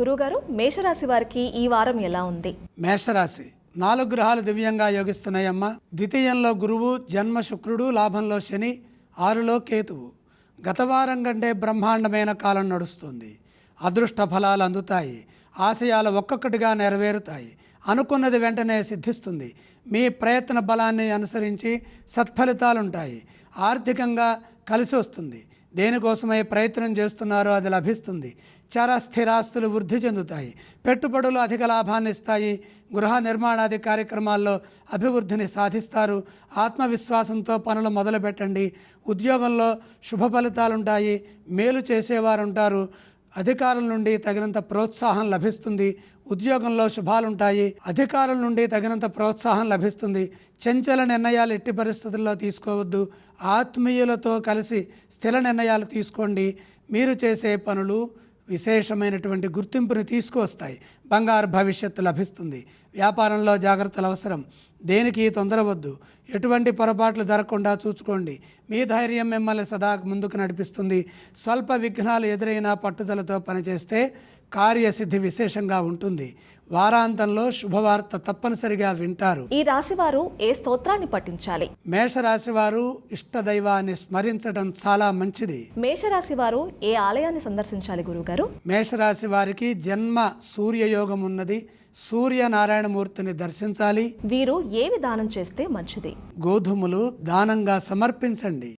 గురుగారు మేషరాశి వారికి ఈ వారం ఎలా ఉంది? మేషరాశి. నాలుగు గ్రహాలు దివ్యంగా యోగిస్తున్నాయమ్మ. ద్వితీయంలో గురువు జన్మ శుక్రుడు లాభంలో శని ఆరులో కేతువు. గత వారం కంటే బ్రహ్మాండమైన కాలం నడుస్తుంది. అదృష్ట ఫలాలు అందుతాయి. ఆశయాలు ఒక్కొక్కటిగా నెరవేరుతాయి. అనుకున్నది వెంటనే సిద్ధిస్తుంది. మీ ప్రయత్న బలాన్ని అనుసరించి సత్ఫలితాలుంటాయి. ఆర్థికంగా కలిసి వస్తుంది దేనికోసమై ప్రయత్నం చేస్తున్నారో అది లభిస్తుంది. చర స్థిరాస్తులు వృద్ధి చెందుతాయి. పెట్టుబడులు అధిక లాభాన్ని ఇస్తాయి. గృహ నిర్మాణాది కార్యక్రమాల్లో అభివృద్ధిని సాధిస్తారు. ఆత్మవిశ్వాసంతో పనులు మొదలుపెట్టండి. ఉద్యోగంలో శుభ ఫలితాలుంటాయి. మేలు చేసేవారు ఉంటారు అధికారుల నుండి తగినంత ప్రోత్సాహం లభిస్తుంది. ఉద్యోగంలో శుభాలుంటాయి. అధికారుల నుండి తగినంత ప్రోత్సాహం లభిస్తుంది. చంచల నిర్ణయాలు ఎట్టి పరిస్థితుల్లో తీసుకోవద్దు. ఆత్మీయులతో కలిసి స్థిర నిర్ణయాలు తీసుకోండి. మీరు చేసే పనులు విశేషమైనటువంటి గుర్తింపుని తీసుకువస్తాయి. బంగారు భవిష్యత్తు లభిస్తుంది. వ్యాపారంలో జాగ్రత్తలు అవసరం. దేనికి తొందరవద్దు ఎటువంటి పొరపాట్లు జరగకుండా చూసుకోండి. మీ ధైర్యం మిమ్మల్ని సదా ముందుకు నడిపిస్తుంది. స్వల్ప విఘ్నాలు ఎదురైనా పట్టుదలతో పనిచేస్తే కార్యసిద్ధి విశేషంగా ఉంటుంది. వారాంతంలో శుభవార్త తప్పనిసరిగా వింటారు. ఈ రాశి వారు ఏ స్తోత్రాన్ని పఠించాలి? మేషరాశి వారు ఇష్టదైవాన్ని స్మరించడం చాలా మంచిది. మేషరాశి వారు ఏ ఆలయాన్ని సందర్శించాలి గురుగారు మేషరాశి వారికి జన్మ సూర్యయోగం ఉన్నది. సూర్యనారాయణమూర్తిని దర్శించాలి. వీరు ఏ విధానం చేస్తే మంచిది? గోధుమలు దానంగా సమర్పించండి.